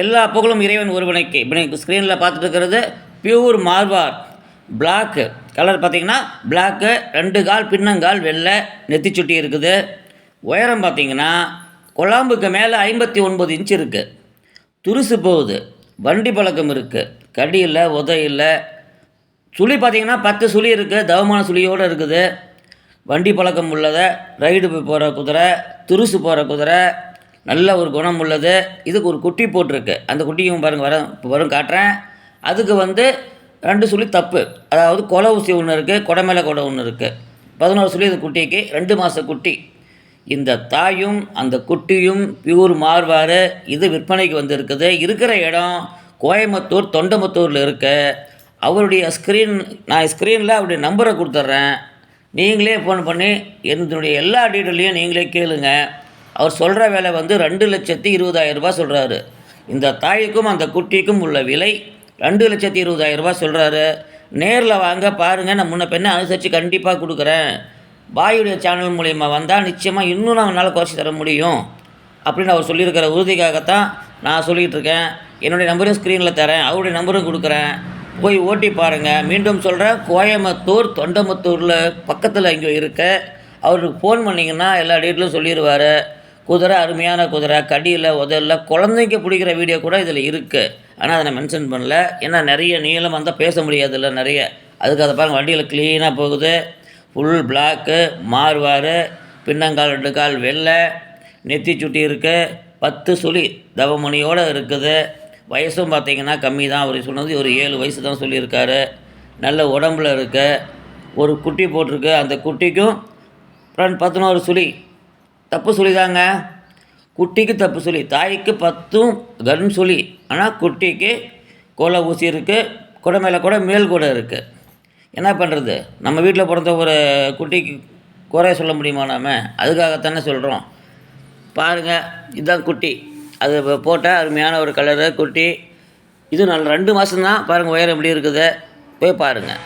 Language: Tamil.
எல்லா புகழும் இறைவன் ஒருவனுக்கு. இப்போ நீங்கள் ஸ்க்ரீனில் பார்த்துட்டு இருக்கிறது பியூர் மார்வார் பிளாக்கு கலர் பார்த்தீங்கன்னா பிளாக்கு ரெண்டு கால் பின்னங்கால் வெள்ளை நெத்தி சுட்டி இருக்குது. உயரம் பார்த்தீங்கன்னா கொழாம்புக்கு மேலே ஐம்பத்தி ஒன்பது இன்ச் இருக்குது துருசு போகுது. வண்டி பழக்கம் இருக்குது கடி இல்லை உத இல்லை. சுழி பார்த்தீங்கன்னா பத்து சுழி இருக்குது தவமான சுழியோடு இருக்குது. வண்டி பழக்கம் உள்ளதை ரைடு போகிற குதிரை துருசு போகிற குதிரை நல்ல ஒரு குணம் உள்ளது. இதுக்கு ஒரு குட்டி போட்டிருக்கு. அந்த குட்டியும் பாருங்கள் வர வரும் காட்டுறேன். அதுக்கு வந்து ரெண்டு சுழி தப்பு. அதாவது கொலை ஊசி ஒன்று இருக்குது கொடை மேலே கொடை ஒன்று இருக்குது பதினோரு சுழி இந்த குட்டிக்கு ரெண்டு மாத குட்டி. இந்த தாயும் அந்த குட்டியும் பியூர் மார்வாறு இது விற்பனைக்கு வந்திருக்குது. இருக்கிற இடம் கோயம்புத்தூர் தொண்டமுத்தூரில் இருக்கு. அவருடைய ஸ்க்ரீன் நான் ஸ்க்ரீனில் அவருடைய நம்பரை கொடுத்துட்றேன். நீங்களே ஃபோன் பண்ணி என்னுடைய எல்லா டீட்டெயிலையும் நீங்களே கேளுங்கள் அவர் சொல்கிற விலை வந்து ரெண்டு லட்சத்தி இருபதாயிரம் சொல்கிறாரு இந்த தாய்க்கும் அந்த குட்டிக்கும் உள்ள விலை ரெண்டு லட்சத்தி இருபதாயிரம் சொல்கிறாரு நேரில் வாங்க பாருங்கள் நான் முன்ன பெண்ணை அனுசரித்து கண்டிப்பாக கொடுக்குறேன். பாயுடைய சேனல் மூலிமா வந்தால் நிச்சயமாக இன்னும் நான் என்னால் குறைச்சி தர முடியும். அப்படின்னு அவர் சொல்லியிருக்கிற உறுதிக்காகத்தான் நான் சொல்லிகிட்டு இருக்கேன். என்னுடைய நம்பரும் ஸ்க்ரீனில் தரேன். அவருடைய நம்பரும் கொடுக்குறேன். போய் ஓட்டி பாருங்கள் மீண்டும் சொல்கிறேன் கோயம்புத்தூர் தொண்டமுத்தூரில் பக்கத்தில் இங்கே இருக்க. அவருக்கு ஃபோன் பண்ணிங்கன்னா எல்லா டீட்டெயிலும் சொல்லிடுவார் குதிரை அருமையான குதிரை கடியில் உதல்ல குழந்தைங்க பிடிக்கிற வீடியோ கூட இதில் இருக்குது ஆனால் அதை நான் மென்ஷன் பண்ணல. ஏன்னா நிறைய நீளம் வந்தால் பேச முடியாதுல்ல நிறைய. அதுக்கு அதை பாருங்கள் வண்டியில் க்ளீனாக போகுது. ஃபுல் பிளாக்கு மார்வார் பின்னங்கால் ரெண்டு கால் வெள்ளை. நெத்தி சுட்டி இருக்குது பத்து சுழி தவமணியோடு இருக்குது. வயசும் பார்த்தீங்கன்னா கம்மி தான். அவர் சொன்னது ஒரு ஏழு வயசு தான் சொல்லியிருக்காரு. நல்ல உடம்புல இருக்குது ஒரு குட்டி போட்டிருக்கு. அந்த குட்டிக்கும் ஃப்ரெண்ட் பதினோரு சுழி தப்பு சொல்லிதாங்க. தாங்க குட்டிக்கு தப்பு சொல்லி தாய்க்கு பத்தும் கன் சொல்லி. ஆனால் குட்டிக்கு கோலை ஊசி இருக்குது குடை மேலே கூட மேல் கூட இருக்குது என்ன பண்ணுறது நம்ம வீட்டில் பிறந்த ஒரு குட்டிக்கு குறைய சொல்ல முடியுமா நாம்? அதுக்காகத்தானே சொல்கிறோம் பாருங்கள் இதுதான் குட்டி. அது போட்டால் அருமையான ஒரு கலரு குட்டி. இது நல்ல ரெண்டு மாதம்தான் பாருங்கள் உயரம் எப்படி இருக்குது? போய் பாருங்கள்